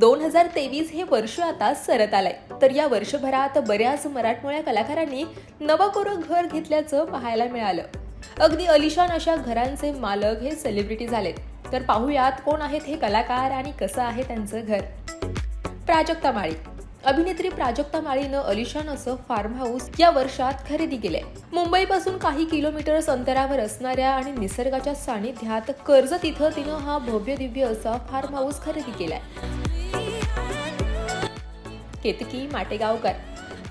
दोन हजार तेवीस हे वर्ष आता सरत आलंय. तर या वर्षभरात बऱ्याच मराठमोळ्या कलाकारांनी नवकोरं घर घेतल्याचं पाहायला मिळालं. अगदी अलिशान अशा घरांचे मालक हे सेलिब्रिटी झालेत. तर पाहूयात कोण आहेत हे कलाकार आणि कसं आहे त्यांचं घर. प्राजक्ता माळी. अभिनेत्री प्राजक्ता माळीनं अलिशान असं फार्म हाऊस या वर्षात खरेदी केलंय. मुंबईपासून काही किलोमीटर्स अंतरावर असणाऱ्या आणि निसर्गाच्या सानिध्यात कर्जत इथं तिनं हा भव्य दिव्य असा फार्म हाऊस खरेदी केलाय. केतकी माटेगावकर.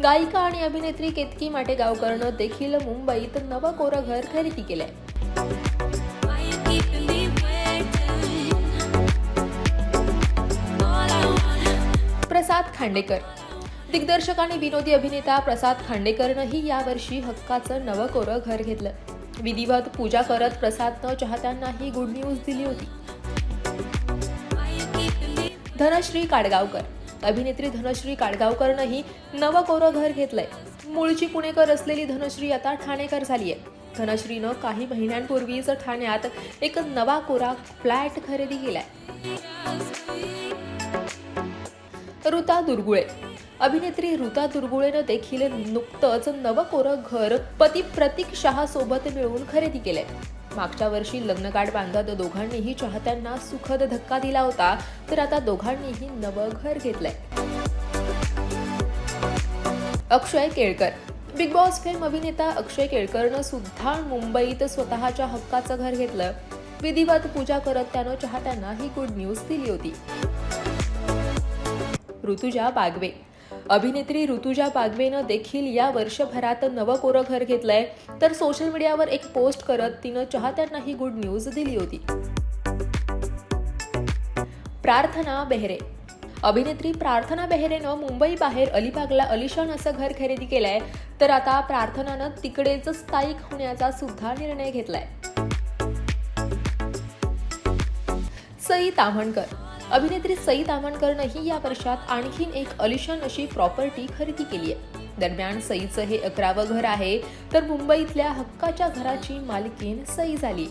गायिका आणि अभिनेत्री केतकी माटेगावकरनं देखील मुंबईत नवं कोरं घर खरेदी केलंय. प्रसाद खांडेकर. दिग्दर्शक आणि विनोदी अभिनेता प्रसाद खांडेकरनंही यावर्षी हक्काचं नवं कोरं घर घेतलं. विधिवत पूजा करत प्रसादनं चाहत्यांनाही गुड न्यूज दिली होती. धनश्री काडगावकर. अभिनेत्री धनश्री काळगावकरनंही नवं कोरं घर घेतलंय. मूळची पुणेकर असलेली धनश्री आता ठाणेकर झालीय. धनश्रीनं काही महिन्यांपूर्वीच ठाण्यात एक नवा कोरा फ्लॅट खरेदी केलाय. ऋता दुर्गुळे. अभिनेत्री ऋता दुर्गुळेनं देखील नुकतंच नवं कोरं घर पती प्रतीक शहा सोबत मिळवून खरेदी केलंय. मागच्या वर्षी लग्नकार्ड बांधत दोघांनीही चाहत्यांना सुखद धक्का दिला होता तर आता दोघांनीही नवं घर घेतलंय. Akshay Kelkar. Bigg Boss fame अभिनेता अक्षय केळकरनं सुद्धा मुंबईत स्वतःच्या हक्काचं घर घेतलं. विधिवत पूजा करत त्यानं चाहत्यांना ही गुड न्यूज दिली होती. ऋतुजा बागवे. अभिनेत्री ऋतुजा बागवेनं देखील या वर्षभरात नवं कोरं घर घेतलंय. तर सोशल मीडियावर एक पोस्ट करत तिनं चाहत्यांना ही गुड न्यूज दिली होती. प्रार्थना बेहरे. अभिनेत्री प्रार्थना बेहरेनं मुंबई बाहेर अलिबागला अलिशान असं घर खरेदी केलंय. तर आता प्रार्थनानं तिकडेच स्थायिक होण्याचा सुद्धा निर्णय घेतलाय. सई ताम्हणकर. अभिनेत्री सई ताम्हणकरनंही या वर्षात आणखीन एक अलिशान अशी प्रॉपर्टी खरेदी केली आहे दरम्यान सईचं हे अकरावं घर आहे तर मुंबईतल्या हक्काच्या घराची मालकीन सई झाली.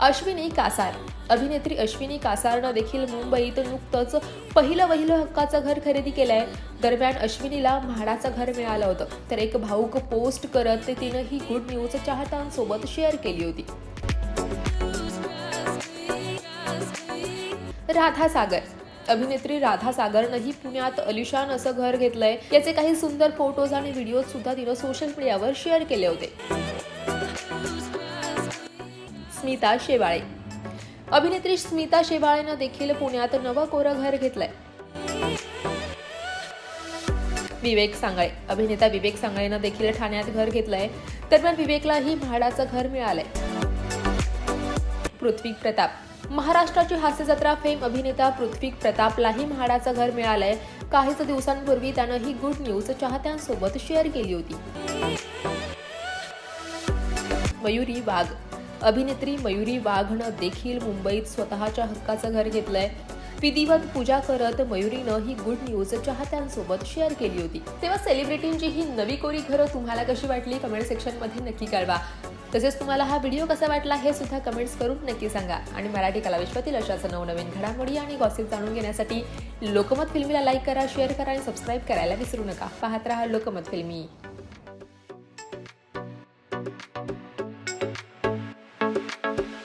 अश्विनी कासार अभिनेत्री अश्विनी कासारनं देखील मुंबईत नुकतंच पहिलं वहिलं हक्काचं घर खरेदी केलंय. दरम्यान अश्विनीला म्हाडाचं घर मिळालं होतं. तर एक भाऊक पोस्ट करत तिनं ही गुड न्यूज चाहत्यांसोबत शेअर केली होती. राधा सागर अभिनेत्री राधा सागरनंही पुण्यात अलिशान असं घर घेतलंय. याचे काही सुंदर फोटोज आणि व्हिडिओ सुद्धा तिनं सोशल मीडियावर शेअर केले होते. स्मिता शेवाळे. अभिनेत्री स्मिता शेवाळेनं देखील पुण्यात नवं कोरं घर घेतलंय. विवेक सांगळे. अभिनेता विवेक सांगळेनं देखील ठाण्यात घर घेतलंय. दरम्यान विवेकलाही म्हाडाचं घर मिळालंय. पृथ्वी प्रताप. महाराष्ट्राची हास्य जत्रा फेम अभिनेता पृथ्वी प्रतापलाही म्हाडाचं घर मिळालंय. काहीच दिवसांपूर्वी त्यानं ही गुड न्यूज चाहत्यांसोबत शेअर केली होती. मयुरी वाघ. अभिनेत्री मयुरी वाघनं देखील मुंबईत स्वतःच्या हक्काचं घर घेतलंय. विधिवत पूजा करत मयुरीनं ही गुड न्यूज चाहत्यांसोबत शेअर केली होती. तेव्हा सेलिब्रिटींची ही नवी कोरी घरं तुम्हाला कशी वाटली? कमेंट सेक्शनमध्ये नक्की कळवा. तसेच तुम्हाला हा व्हिडिओ कसा वाटला हे सुद्धा कमेंट्स करून नक्की सांगा. आणि मराठी कलाविश्वातील अशाच नवनवीन घडामोडी आणि गॉसिप जाणून घेण्यासाठी लोकमत फिल्मीला लाईक करा शेअर करा आणि सबस्क्राईब करायला विसरू नका. पाहत राहा लोकमत फिल्मी.